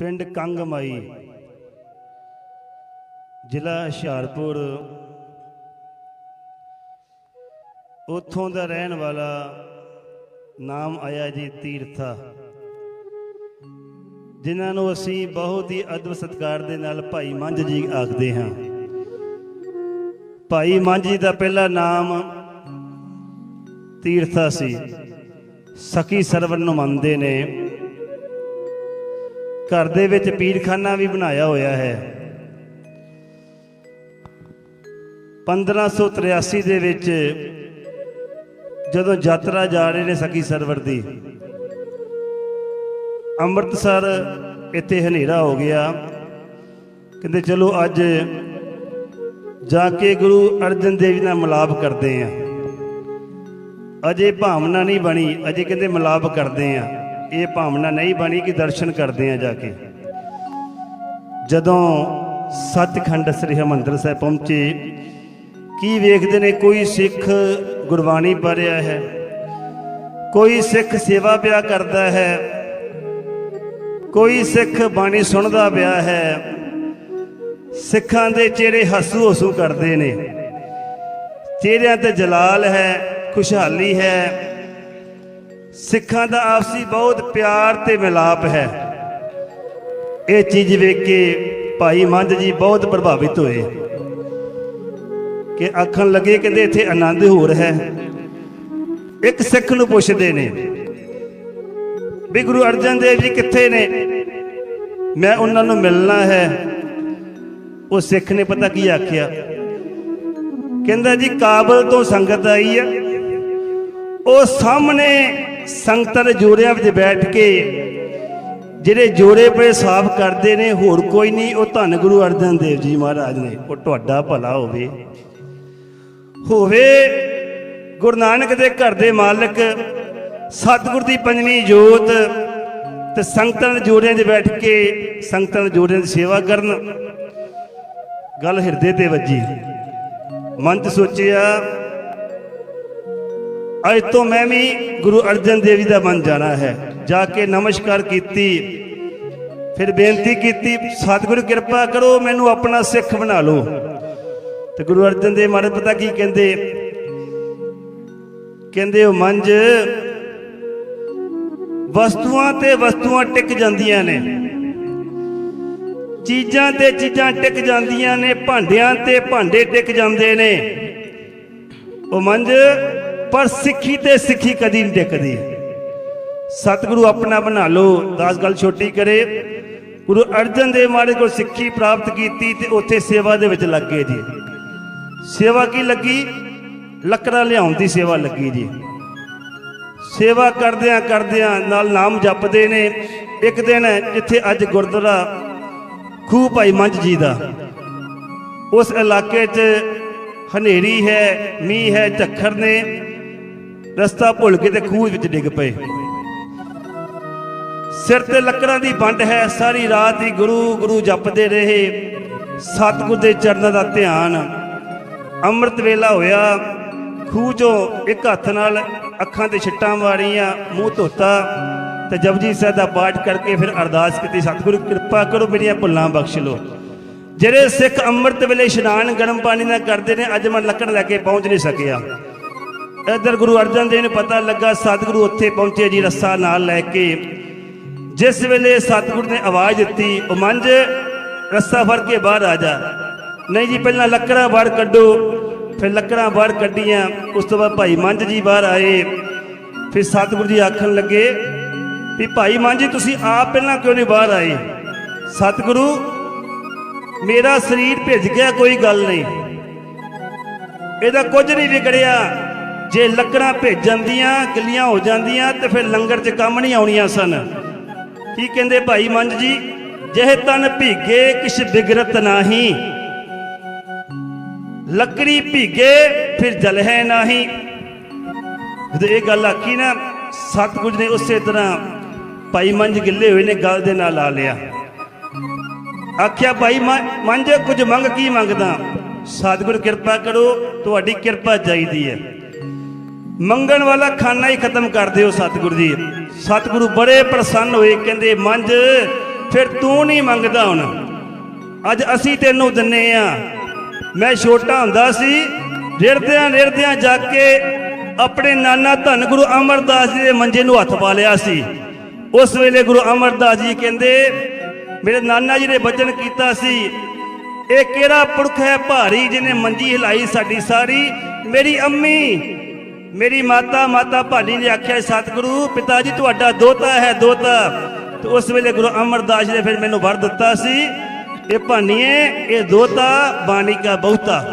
ਪਿੰਡ ਕੰਗਮਾਈ, ਜ਼ਿਲ੍ਹਾ ਹੁਸ਼ਿਆਰਪੁਰ। ਉੱਥੋਂ ਦਾ ਰਹਿਣ ਵਾਲਾ ਨਾਮ ਆਇਆ ਜੀ ਤੀਰਥਾ। ਜਿਨ੍ਹਾਂ ਨੂੰ ਅਸੀਂ ਬਹੁਤ ਹੀ ਅਦਬ ਸਤਿਕਾਰ ਦੇ ਨਾਲ ਭਾਈ ਮੰਝ ਜੀ ਆਖਦੇ ਹਾਂ। ਭਾਈ ਮੰਝ ਜੀ ਦਾ ਪਹਿਲਾ ਨਾਮ ਤੀਰਥਾ ਸੀ। ਸਖੀ ਸਰਵਰ ਨੂੰ ਮੰਨਦੇ ਨੇ। ਘਰ ਦੇ ਵਿੱਚ ਪੀਰਖਾਨਾ ਵੀ ਬਣਾਇਆ ਹੋਇਆ ਹੈ। 1583 ਦੇ ਵਿੱਚ ਜਦੋਂ ਯਾਤਰਾ ਜਾ ਰਹੇ ਨੇ ਸਖੀ ਸਰਵਰ ਦੀ, ਅੰਮ੍ਰਿਤਸਰ ਇੱਥੇ ਹਨੇਰਾ ਹੋ ਗਿਆ। ਕਹਿੰਦੇ, ਚਲੋ ਅੱਜ ਜਾ ਕੇ ਗੁਰੂ ਅਰਜਨ ਦੇਵ ਜੀ ਨਾਲ ਮਿਲਾਪ ਕਰਦੇ ਆਂ। ਅਜੇ ਭਾਵਨਾ ਨਹੀਂ ਬਣੀ, ਅਜੇ ਕਹਿੰਦੇ ਮਿਲਾਪ ਕਰਦੇ ਆਂ। ਇਹ ਭਾਵਨਾ ਨਹੀਂ ਬਣੀ ਕਿ ਦਰਸ਼ਨ ਕਰਦੇ ਆ ਜਾ ਕੇ। ਜਦੋਂ ਸੱਚਖੰਡ ਸ੍ਰੀ ਹਰਿਮੰਦਰ ਸਾਹਿਬ ਪਹੁੰਚੇ, ਕੀ ਵੇਖਦੇ ਨੇ ਕੋਈ ਸਿੱਖ ਗੁਰਬਾਣੀ ਪੜ੍ਹ ਰਿਹਾ ਹੈ? ਕੋਈ ਸਿੱਖ ਸੇਵਾ ਪਿਆ ਕਰਦਾ ਹੈ? ਕੋਈ ਸਿੱਖ ਬਾਣੀ ਸੁਣਦਾ ਪਿਆ ਹੈ? ਸਿੱਖਾਂ ਦੇ ਚਿਹਰੇ ਹੱਸੂ ਹਸੂ ਕਰਦੇ ਨੇ। ਚਿਹਰਿਆਂ ਤੇ ਜਲਾਲ ਹੈ, ਖੁਸ਼ਹਾਲੀ ਹੈ ਸਿੱਖਾਂ ਦਾ ਆਪਸੀ ਬਹੁਤ ਪਿਆਰ ਤੇ ਮਿਲਾਪ ਹੈ। ਇਹ ਚੀਜ਼ ਵੇਖ ਕੇ ਭਾਈ ਮੰਝ ਜੀ ਬਹੁਤ ਪ੍ਰਭਾਵਿਤ ਹੋਏ। ਕਿ ਆਖਣ ਲੱਗੇ, ਕਹਿੰਦੇ, ਇੱਥੇ ਆਨੰਦ ਹੋ ਰਿਹਾ ਹੈ। ਇੱਕ ਸਿੱਖ ਨੂੰ ਪੁੱਛਦੇ ਨੇ, ਵੀ ਗੁਰੂ ਅਰਜਨ ਦੇਵ ਜੀ ਕਿੱਥੇ ਨੇ? ਮੈਂ ਉਹਨਾਂ ਨੂੰ ਮਿਲਣਾ ਹੈ। ਉਹ ਸਿੱਖ ਨੇ ਪਤਾ ਕੀ ਆਖਿਆ? ਕਹਿੰਦਾ ਜੀ, ਕਾਬਲ ਤੋਂ ਸੰਗਤ ਆਈ ਹੈ ਉਹ ਸਾਹਮਣੇ ਸੰਗਤਾਂ ਦੇ ਜੋੜਿਆਂ ਵਿੱਚ ਬੈਠ ਕੇ ਜਿਹੜੇ ਜੋੜੇ ਪਏ ਸਾਫ਼ ਕਰਦੇ ਨੇ, ਹੋਰ ਕੋਈ ਨਹੀਂ, ਉਹ ਧੰਨ ਗੁਰੂ ਅਰਜਨ ਦੇਵ ਜੀ ਮਹਾਰਾਜ ਨੇ। ਉਹ ਤੁਹਾਡਾ ਭਲਾ ਹੋਵੇ। ਹੋਵੇ ਗੁਰੂ ਨਾਨਕ ਦੇ ਘਰ ਦੇ ਮਾਲਕ, ਸਤਿਗੁਰ ਦੀ ਪੰਜਵੀਂ ਜੋਤ ਤੇ ਸੰਗਤਾਂ ਦੇ ਜੋੜਿਆਂ 'ਚ ਬੈਠ ਕੇ ਸੰਗਤਾਂ ਦੇ ਜੋੜਿਆਂ ਦੀ ਸੇਵਾ ਕਰਨ। ਗੱਲ ਹਿਰਦੇ ਤੇ ਵੱਜੀ। ਮਨ 'ਚ ਸੋਚਿਆ ਅੱਜ ਤੋਂ ਮੈਂ ਵੀ ਗੁਰੂ ਅਰਜਨ ਦੇਵ ਜੀ ਦਾ ਬਣ ਜਾਣਾ ਹੈ। ਜਾ ਕੇ ਨਮਸਕਾਰ ਕੀਤੀ, ਫਿਰ ਬੇਨਤੀ ਕੀਤੀ, ਸਤਿਗੁਰੂ ਕਿਰਪਾ ਕਰੋ, ਮੈਨੂੰ ਆਪਣਾ ਸਿੱਖ ਬਣਾ ਲਓ। ਤੇ ਗੁਰੂ ਅਰਜਨ ਦੇਵ ਮਹਾਰਾਜ ਪਤਾ ਕੀ ਕਹਿੰਦੇ? ਕਹਿੰਦੇ ਉਹ ਮੰਜ ਵਸਤੂਆਂ ਤੇ ਵਸਤੂਆਂ ਟਿਕ ਜਾਂਦੀਆਂ ਨੇ। ਚੀਜ਼ਾਂ ਤੇ ਚੀਜ਼ਾਂ ਟਿਕ ਜਾਂਦੀਆਂ ਨੇ, ਭਾਂਡਿਆਂ ਤੇ ਭਾਂਡੇ ਟਿਕ ਜਾਂਦੇ ਨੇ। ਉਹ ਮੰਜ ਪਰ ਸਿੱਖੀ ਤੇ ਸਿੱਖੀ ਕਦੀ ਨਹੀਂ ਟਿਕਦੀ। ਸਤਿਗੁਰੂ ਆਪਣਾ ਬਣਾ ਲਓ, ਦਾਸ ਗੱਲ ਛੋਟੀ ਕਰੇ। ਗੁਰੂ ਅਰਜਨ ਦੇਵ ਮਹਾਰਾਜ ਕੋਲ ਸਿੱਖੀ ਪ੍ਰਾਪਤ ਕੀਤੀ ਤੇ ਉੱਥੇ ਸੇਵਾ ਦੇ ਵਿੱਚ ਲੱਗ ਗਏ ਜੀ। ਸੇਵਾ ਕੀ ਲੱਗੀ? ਲੱਕੜਾਂ ਲਿਆਉਣ ਦੀ ਸੇਵਾ ਲੱਗੀ ਜੀ। ਸੇਵਾ ਕਰਦਿਆਂ ਕਰਦਿਆਂ ਨਾਲ ਨਾਮ ਜਪਦੇ ਨੇ। ਇੱਕ ਦਿਨ ਜਿੱਥੇ ਅੱਜ ਗੁਰਦੁਆਰਾ ਖੂਹ ਭਾਈ ਮੰਝ ਜੀ ਦਾ। ਉਸ ਇਲਾਕੇ 'ਚ ਹਨੇਰੀ ਹੈ, ਮੀਂਹ ਹੈ, ਝੱਖਰ ਨੇ। ਰਸਤਾ ਭੁੱਲ ਕੇ ਤੇ ਖੂਹ ਵਿੱਚ ਡਿੱਗ ਪਏ। ਸਿਰ ਤੇ ਲੱਕੜਾਂ ਦੀ ਵੰਡ ਹੈ, ਸਾਰੀ ਰਾਤ ਹੀ ਗੁਰੂ ਗੁਰੂ ਜਪਦੇ ਰਹੇ। ਸਤਿਗੁਰ ਦੇ ਚਰਨਾਂ ਦਾ ਧਿਆਨ। ਅੰਮ੍ਰਿਤ ਵੇਲਾ ਹੋਇਆ ਖੂਹ ਚੋਂ ਇੱਕ ਹੱਥ ਨਾਲ ਅੱਖਾਂ ਤੇ ਛਿੱਟਾਂ ਮਾਰੀਆਂ, ਮੂੰਹ ਧੋਤਾ ਤੇ ਜਪਜੀ ਸਾਹਿਬ ਦਾ ਪਾਠ ਕਰਕੇ ਫਿਰ ਅਰਦਾਸ ਕੀਤੀ, ਸਤਿਗੁਰੂ, ਕਿਰਪਾ ਕਰੋ ਮੇਰੀਆਂ ਭੁੱਲਾਂ ਬਖਸ਼ ਲਓ। ਜਿਹੜੇ ਸਿੱਖ ਅੰਮ੍ਰਿਤ ਵੇਲੇ ਇਸ਼ਨਾਨ ਗਰਮ ਪਾਣੀ ਨਾਲ ਕਰਦੇ ਨੇ, ਅੱਜ ਮੈਂ ਲੱਕੜ ਲੈ ਕੇ ਪਹੁੰਚ ਨਹੀਂ ਸਕਿਆ। ਇੱਧਰ ਗੁਰੂ ਅਰਜਨ ਦੇਵ ਨੂੰ ਪਤਾ ਲੱਗਾ ਸਤਿਗੁਰੂ ਉੱਥੇ ਪਹੁੰਚੇ ਜੀ ਰੱਸਾ ਨਾਲ ਲੈ ਕੇ। ਜਿਸ ਵੇਲੇ ਸਤਿਗੁਰੂ ਨੇ ਆਵਾਜ਼ ਦਿੱਤੀ ਉਹ ਮੰਝ, ਰੱਸਾ ਫੜ ਕੇ ਬਾਹਰ ਆ ਜਾ। ਨਹੀਂ ਜੀ, ਪਹਿਲਾਂ ਲੱਕੜਾਂ ਬਾਹਰ ਕੱਢੋ। ਫਿਰ ਲੱਕੜਾਂ ਬਾਹਰ ਕੱਢੀਆਂ। ਉਸ ਤੋਂ ਬਾਅਦ ਭਾਈ ਮੰਝ ਜੀ ਬਾਹਰ ਆਏ। ਫਿਰ ਸਤਿਗੁਰੂ ਜੀ ਆਖਣ ਲੱਗੇ, ਵੀ ਭਾਈ ਮੰਝ, ਤੁਸੀਂ ਆਪ ਪਹਿਲਾਂ ਕਿਉਂ ਨਹੀਂ ਬਾਹਰ ਆਏ? ਸਤਿਗੁਰੂ, ਮੇਰਾ ਸਰੀਰ ਭਿੱਜ ਗਿਆ, ਕੋਈ ਗੱਲ ਨਹੀਂ। ਇਹਦਾ ਕੁਝ ਨਹੀਂ ਵਿਗੜਿਆ। ਜੇ ਲੱਕੜਾਂ ਭਿੱਜ ਜਾਂਦੀਆਂ ਗਿੱਲੀਆਂ ਹੋ ਜਾਂਦੀਆਂ, ਤੇ ਫਿਰ ਲੰਗਰ 'ਚ ਕੰਮ ਨਹੀਂ ਆਉਣੀਆਂ ਸਨ। ਕੀ ਕਹਿੰਦੇ ਭਾਈ ਮੰਜ ਜੀ? ਜਿਹੇ ਤਨ ਭੀਗੇ, ਕਿਛ ਬਿਗਰਤ ਨਾਹੀ। ਲੱਕੜੀ ਭੀਗੇ, ਫਿਰ ਜਲਹਿ ਨਾਹੀ। ਜਦੋਂ ਇਹ ਗੱਲ ਆਖੀ ਨਾ, ਸਤਿਗੁਰੂ ਨੇ ਉਸੇ ਤਰ੍ਹਾਂ ਭਾਈ ਮੰਜ ਗਿੱਲੇ ਹੋਏ ਨੇ, ਗੱਲ ਦੇ ਨਾਲ ਲਾ ਲਿਆ। ਆਖਿਆ, ਭਾਈ ਮ- ਮੰਝ, ਕੁਝ ਮੰਗ ਕੀ ਮੰਗਦਾ? ਸਤਿਗੁਰੂ ਕਿਰਪਾ ਕਰੋ, ਤੁਹਾਡੀ ਕਿਰਪਾ ਚਾਹੀਦੀ ਹੈ। ਮੰਗਣ ਵਾਲਾ ਖਾਨਾ ਹੀ ਖਤਮ ਕਰ ਦਿਓ ਸਤਿਗੁਰੂ ਜੀ। ਸਤਿਗੁਰੂ ਬੜੇ ਪ੍ਰਸੰਨ ਹੋਏ, ਕਹਿੰਦੇ ਮੰਜ ਫਿਰ ਤੂੰ ਨਹੀਂ ਮੰਗਦਾ ਹੁਣ। ਅੱਜ ਅਸੀਂ ਤੈਨੂੰ ਦਿੰਨੇ ਆ। ਮੈਂ ਛੋਟਾ ਹੁੰਦਾ ਸੀ, ਰਿੜਦਿਆਂ ਰਿੜਦਿਆਂ ਜਾ ਕੇ ਆਪਣੇ ਨਾਨਾ ਧੰਨ ਗੁਰੂ ਅਮਰਦਾਸ ਜੀ ਦੇ ਮੰਜੇ ਨੂੰ ਹੱਥ ਪਾ ਲਿਆ ਸੀ। ਉਸ ਵੇਲੇ ਗੁਰੂ ਅਮਰਦਾਸ ਜੀ ਕਹਿੰਦੇ, ਮੇਰੇ ਨਾਨਾ ਜੀ ਨੇ ਵਚਨ ਕੀਤਾ ਸੀ, ਇਹ ਕਿਹੜਾ ਪੁਰਖ ਹੈ ਭਾਰੀ ਜਿਹਨੇ ਮੰਜੀ ਹਿਲਾਈ ਸਾਡੀ ਸਾਰੀ, ਮੇਰੀ ਅੰਮੀ। ਮੇਰੀ ਮਾਤਾ ਮਾਤਾ ਭਾਨੀ ਨੇ ਆਖਿਆ, ਸਤਿਗੁਰੂ, ਪਿਤਾ ਜੀ, ਤੁਹਾਡਾ ਦੋਤਾ ਹੈ, ਦੋਤਾ। ਤੇ ਉਸ ਵੇਲੇ ਗੁਰੂ ਅਮਰਦਾਸ ਨੇ ਫਿਰ ਮੈਨੂੰ ਵਰ ਦਿੱਤਾ ਸੀ, ਇਹ ਭਾਨੀਏ, ਇਹ ਦੋਤਾ ਬਾਣੀ ਕਾ ਬਹੁਤਾ।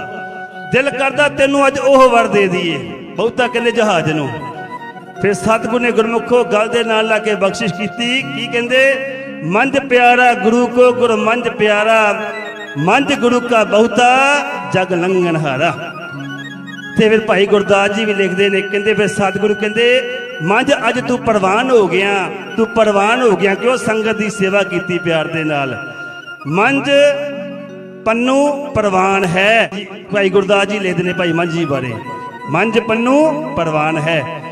ਦਿਲ ਕਰਦਾ ਤੈਨੂੰ ਅੱਜ ਉਹ ਵਰ ਦੇ ਦਈਏ। ਬਹੁਤਾ ਕਹਿੰਦੇ, ਜਹਾਜ਼ ਨੂੰ। ਫਿਰ ਸਤਿਗੁਰ ਨੇ ਗੁਰਮੁਖੋ ਗੱਲ ਦੇ ਨਾਲ ਲਾ ਕੇ ਬਖਸ਼ਿਸ਼ ਕੀਤੀ। ਕੀ ਕਹਿੰਦੇ? ਮੰਜ ਪਿਆਰਾ ਗੁਰੂ ਕੋ ਗੁਰ ਮੰਜ ਪਿਆਰਾ ਮੰਜ ਗੁਰੂ ਕਾ ਬਹੁਤਾ, ਜਗ ਲੰਘਨ ਹਾਰਾ। ਤੇ ਫਿਰ ਭਾਈ ਗੁਰਦਾਸ ਜੀ ਵੀ ਲਿਖਦੇ ਨੇ, ਕਹਿੰਦੇ ਫਿਰ ਸਤਿਗੁਰੂ ਕਹਿੰਦੇ, ਮੰਝ, ਅੱਜ ਤੂੰ ਪ੍ਰਵਾਨ ਹੋ ਗਿਆ, ਤੂੰ ਪ੍ਰਵਾਨ ਹੋ ਗਿਆ, ਕਿਉਂ ਸੰਗਤ ਦੀ ਸੇਵਾ ਕੀਤੀ ਪਿਆਰ ਦੇ ਨਾਲ? ਮੰਝ, ਪੰਨੂ ਪ੍ਰਵਾਨ ਹੈ, ਭਾਈ ਗੁਰਦਾਸ ਜੀ ਲਿਖਦੇ ਨੇ ਭਾਈ ਮੰਝ ਜੀ ਬਾਰੇ। ਮੰਝ, ਪੰਨੂ ਪ੍ਰਵਾਨ ਹੈ।